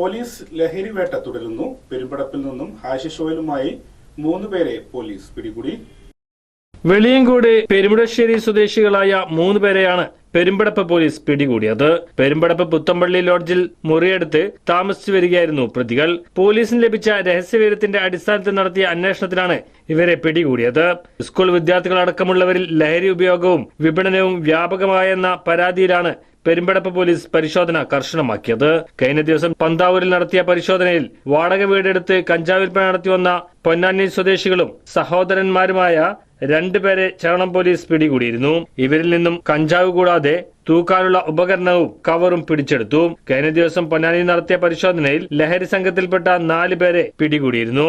Police ലഹരിവേട്ട തുടരുന്നു. പെരുമ്പടപ്പിൽ നിന്നും ഹാഷിഷോയിലുമായി മൂന്ന് പേരെ പോലീസ് പിടികൂടി. വെളിയങ്കോട് പെരുമുടശ്ശേരി സ്വദേശികളായ മൂന്ന് പേരെയാണ് പെരുമ്പടപ്പ് പോലീസ് പിടികൂടിയത്. പെരുമ്പടപ്പ് പുത്തമ്പള്ളി ലോഡ്ജിൽ മുറിയെടുത്ത് താമസിച്ചു വരികയായിരുന്നു പ്രതികൾ. പോലീസിന് ലഭിച്ച രഹസ്യവിവരത്തിന്റെ അടിസ്ഥാനത്തിൽ നടത്തിയ അന്വേഷണത്തിലാണ് ഇവരെ പിടികൂടിയത്. സ്കൂൾ വിദ്യാർത്ഥികളടക്കമുള്ളവരിൽ ലഹരി ഉപയോഗവും വിപണനവും വ്യാപകമായെന്ന പരാതിയിലാണ് പെരുമ്പടപ്പ് പോലീസ് പരിശോധന കർശനമാക്കിയത്. കഴിഞ്ഞ ദിവസം പന്താവൂരിൽ നടത്തിയ പരിശോധനയിൽ വാടക വീടെടുത്ത് കഞ്ചാവ് വിൽപ്പന നടത്തിവന്ന പൊന്നാനി സ്വദേശികളും സഹോദരന്മാരുമായ രണ്ടുപേരെ ചരണം പോലീസ് പിടികൂടിയിരുന്നു. ഇവരിൽ നിന്നും കഞ്ചാവ് കൂടാതെ തൂക്കാനുള്ള ഉപകരണവും കവറും പിടിച്ചെടുത്തു. കഴിഞ്ഞ ദിവസം പൊന്നാനിയിൽ നടത്തിയ പരിശോധനയിൽ ലഹരി സംഘത്തിൽപ്പെട്ട നാല് പേരെ പിടികൂടിയിരുന്നു.